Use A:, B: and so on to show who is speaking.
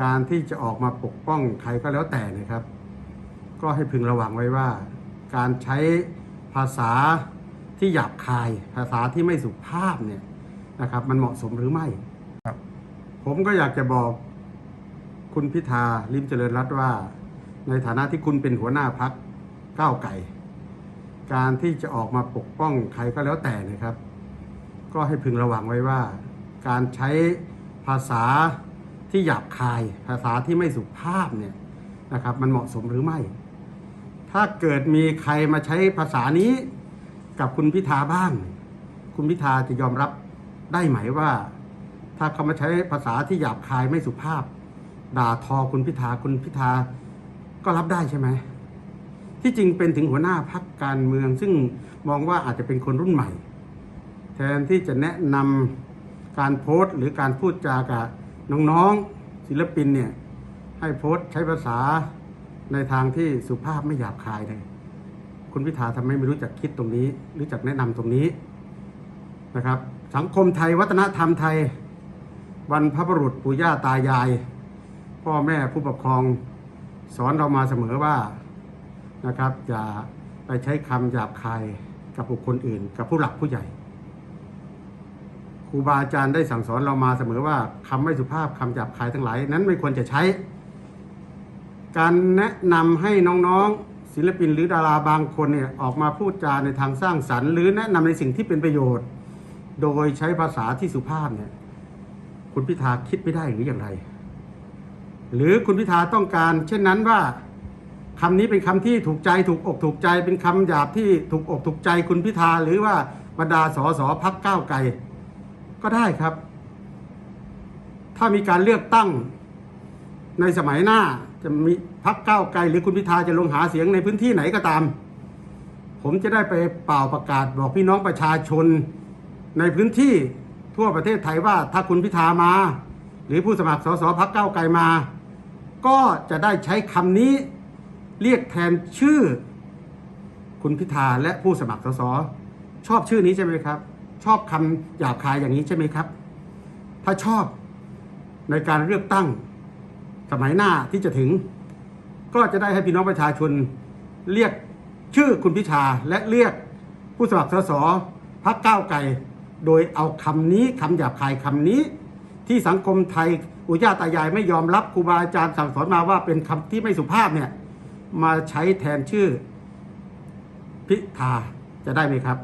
A: การที่จะออกมาปกป้องใครก็แล้วแต่นะครับ ก็ให้พึงระวังไว้ว่า การใช้ภาษาที่หยาบคาย ภาษาที่ไม่สุภาพเนี่ยนะครับ มันเหมาะสมหรือไม่
B: ครับ
A: ผมก็อยากจะบอกคุณพิธาลิมเจริญรัตน์ว่า ในฐานะที่คุณเป็นหัวหน้าพักก้าวไก่การที่จะออกมาปกป้องใครก็แล้วแต่นะครับ ก็ให้พึงระวังไว้ว่า การใช้ภาษา ที่หยาบคายภาษาที่ไม่สุภาพเนี่ยนะครับ มันเหมาะสมหรือไม่ ถ้าเกิดมีใครมาใช้ภาษานี้กับคุณพิธาบ้าง คุณพิธาจะยอมรับได้ไหมว่า ถ้าเขามาใช้ภาษาที่หยาบคายไม่สุภาพ ด่าทอคุณพิธาคุณพิธาก็รับได้ใช่ไหมที่จริงเป็นถึงหัวหน้าพักการเมือง ซึ่งมองว่าอาจจะเป็นคนรุ่นใหม่ แทนที่จะแนะนำการโพสต์ หรือการพูดจากับ น้องๆศิลปินเนี่ยให้โพสต์ใช้ภาษาในทางที่สุภาพไม่หยาบคายเลย คุณพิธาทำไมไม่รู้จักคิดตรงนี้ รู้จักแนะนำตรงนี้นะครับ สังคมไทยวัฒนธรรมไทย วันพระบรุษปู่ย่าตายาย พ่อแม่ผู้ปกครองสอนเรามาเสมอว่านะครับอย่าไปใช้คำหยาบคายกับบุคคลอื่น กับผู้หลักผู้ใหญ่ รูบาอาจารย์ได้สั่งสอนเรามาเสมอว่าคำไม่สุภาพคำหยาบคายทั้งหลาย นั้นไม่ควรจะใช้ การแนะนำให้น้องๆศิลปินหรือดาราบางคนเนี่ยออกมาพูดจาในทางสร้างสรรค์ หรือแนะนำในสิ่งที่เป็นประโยชน์ โดยใช้ภาษาที่สุภาพเนี่ยคุณพิธาคิดไม่ได้หรืออย่างไร หรือคุณพิธาต้องการเช่นนั้นว่าคำนี้เป็นคำที่ถูกใจถูกอกถูกใจ เป็นคำหยาบที่ถูกอกถูกใจคุณพิธาหรือว่าบรรดาสสพักก้าวไกล ก็ได้ครับ ถ้ามีการเลือกตั้งในสมัยหน้าจะมีพักเก้าไกลหรือคุณพิธาจะลงหาเสียงในพื้นที่ไหนก็ตาม ผมจะได้ไปเป่าประกาศบอกพี่น้องประชาชนในพื้นที่ทั่วประเทศไทยว่าถ้าคุณพิธามา หรือผู้สมัครสสพักเก้าไกลมา ก็จะได้ใช้คำนี้เรียกแทนชื่อ คุณพิธาและผู้สมัครสสชอบชื่อนี้ใช่ไหมครับ ชอบคำหยาบคายอย่างนี้ใช่ไหมครับ ถ้าชอบในการเลือกตั้งสมัยหน้าที่จะถึง ก็จะได้ให้พี่น้องประชาชนเรียกชื่อคุณพิธาและเรียกผู้สมัครสสพักก้าวไกลโดยเอาคำนี้คำหยาบคายคำนี้ ที่สังคมไทยอุย่าตายายไม่ยอมรับครูบาอาจารย์สั่งสอนมาว่าเป็นคำที่ไม่สุภาพเนี่ยมาใช้แทนชื่อพิธาจะได้ไหมครับ